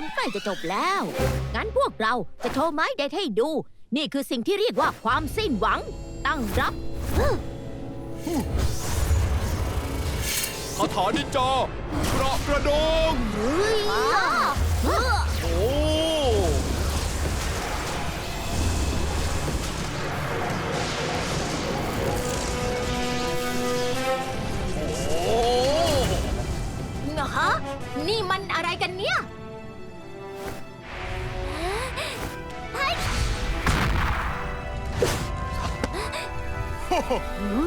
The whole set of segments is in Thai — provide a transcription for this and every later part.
มใกล้จะจบแล้ว งั้นพวกเราจะโชว์ไม้เด็ดให้ดู นี่คือสิ่งที่เรียกว่าความสิ้นหวัง ตั้งรับ คาถานินจาเกราะกระดงโอ้โอ้ฮะนี่มันอะไรกันเนี่ย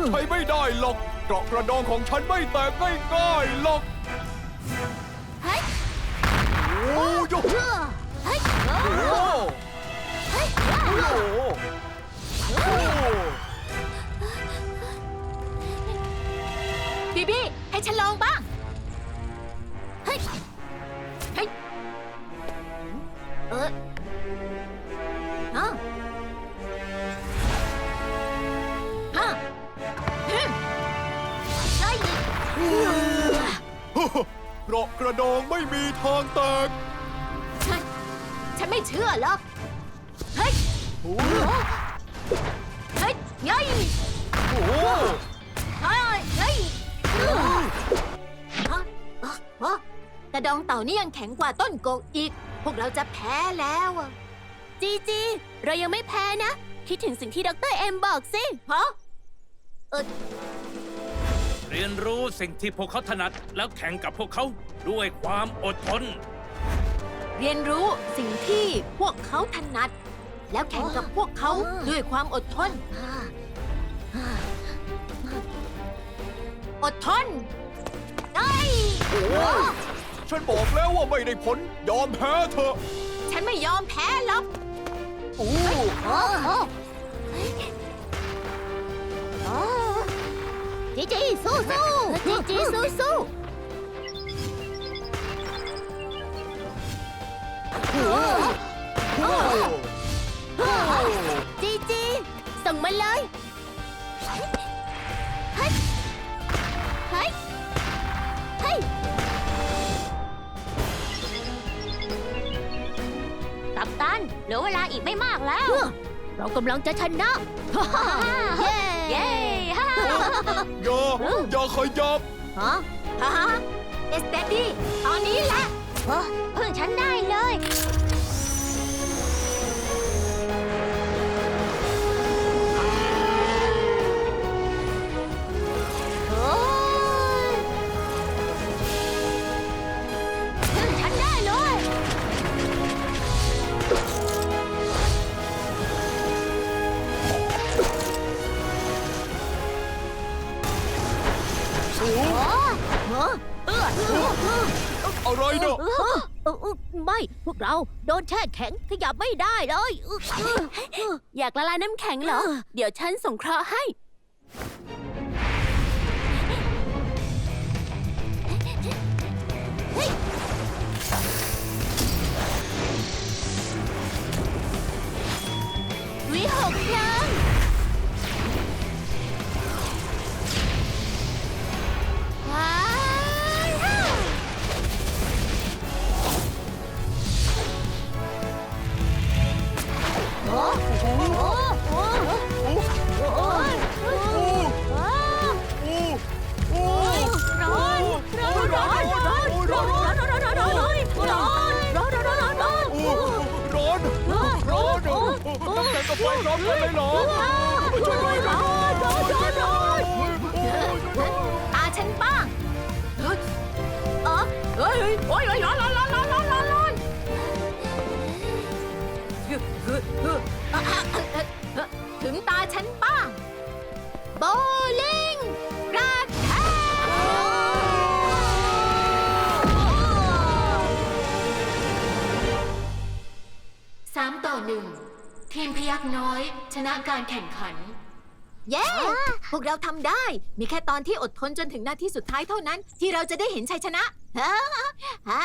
ใช้ไม่ได้หรอกเกราะกระดองของฉันไม่แตกง่ายๆหรอกเฮ้ยโอ้ยโอ้เฮ้ยโหเฮ้ยโอ้โหโอ้บีบีให้ฉันลองบ้าง เกราะกระดองไม่มีทางแตกฉัน ฉันไม่เชื่อหรอก เฮ้ยโอ้เฮ้ยเฮ้ยโหเฮ้ยเฮ้ยฮะฮะฮะกระดองเต่านี่ยังแข็งกว่าต้นโกกอีก พวกเราจะแพ้แล้วอะจีจี เรายังไม่แพ้นะ คิดถึงสิ่งที่ดรเอ็มบอกสิ ฮะเรียนรู้สิ่งที่พวกเขาถนัดแล้วแข่งกับพวกเขาด้วยความอดทน เรียนรู้สิ่งที่พวกเขาถนัด แล้วแข่งกับพวกเขาด้วยความอดทน อดทนได้โอ้ยฉันบอกแล้วว่าไม่ได้ผล ยอมแพ้เถอะ ฉันไม่ยอมแพ้หรอกโอ้ จีจีสู้สู้จีจีสู้สู้โหโอ้โหจีจีส่งมาเลยเฮ้ยเฮ้ยเฮ้ยกัปตันเหลือเวลาอีกไม่มากแล้ว เรากำลังจะชนะ เย้เย้ อย่าอย่าขยับฮะฮะเอสเตดี้ตอนนี้แหละเพิ่งฉันได้เลย โอ้เออเออเออเอออะไรเนาะเออเออเออไม่ พวกเราโดนแช่แข็งขยับไม่ได้เลยเออเออเอออยากละลายน้ำแข็งเหรอ เดี๋ยวฉันส่งเคราะห์ให้ำแข็งกับไฟร้อนกันเลยด้วยช่วยด้วยตาฉันบ้างเฮ้ยเออเฮ้ยโอ้ยร้อนร้อนร้อนร้อนร้อนร้อนร้อนถึงตาฉันบ้าง โบลิ่ง น้อยชนะการแข่งขัน เย้ พวกเราทำได้ มีแค่ตอนที่อดทนจนถึงนาทีสุดท้ายเท่านั้น ที่เราจะได้เห็นชัยชนะฮะฮะ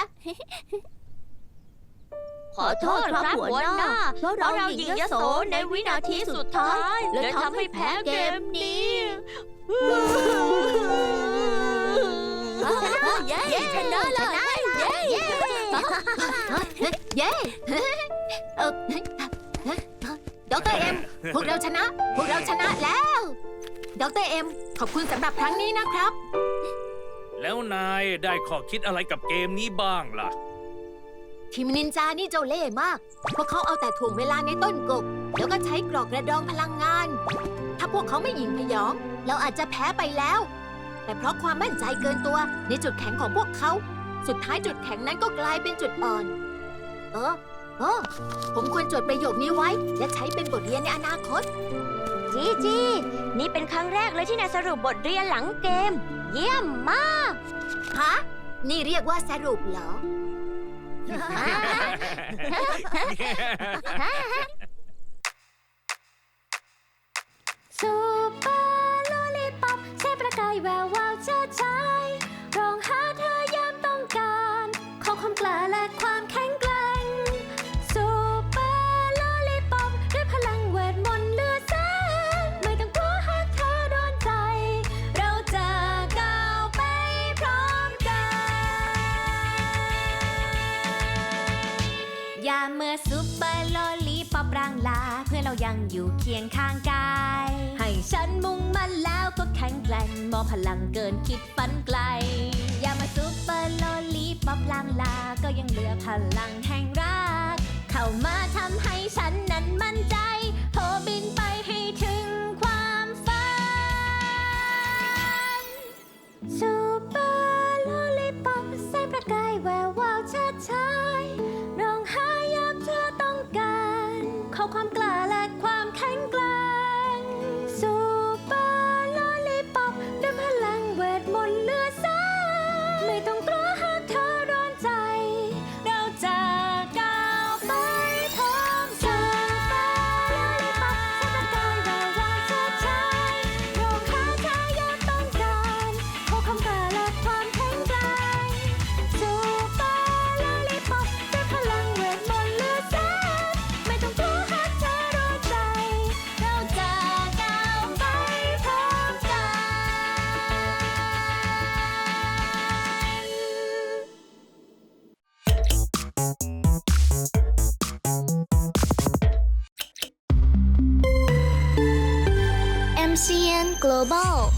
ขอโทษครับหัวหน้าเพราะเรายิงยโสในวินาทีสุดท้ายเลยทำให้แพ้เกมนี้เย้ชนะเลยเย้เย้เออดรเอ็ม พวกเราชนะ พวกเราชนะแล้วดรเอ็ม ขอบคุณสำหรับครั้งนี้นะครับ แล้วนายได้ข้อคิดอะไรกับเกมนี้บ้างล่ะ ทีมนินจานี่เจ้าเล่ห์มาก พวกเขาเอาแต่ถ่วงเวลาในต้นกบ แล้วก็ใช้กรอกกระดองพลังงาน ถ้าพวกเขาไม่หยิงพยอง เราอาจจะแพ้ไปแล้ว แต่เพราะความมั่นใจเกินตัวในจุดแข็งของพวกเขา สุดท้ายจุดแข็งนั้นก็กลายเป็นจุดอ่อน เออเออผมควรจดประโยคนี้ไว้ และใช้เป็นบทเรียนในอนาคต จีจีนี่เป็นครั้งแรกเลยที่นายสรุปบทเรียนหลังเกม เยี่ยมมาก ฮะ นี่เรียกว่าสรุปเหรอ ซูเปอร์ลอลิปอปใช้ประกายแวววาว ย่าเมื่อซุปเปอร์ลอลีปอบร่างลา เพื่อเรายังอยู่เคียงข้างกาย ให้ฉันมุ่งมั่นแล้วก็แข็งแกร่งมองพลังเกินคิดฝันไกลอย่ามาซุปเปอร์ลอลีปอบร่างลา ก็ยังเหลือพลัง Global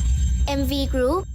MV Group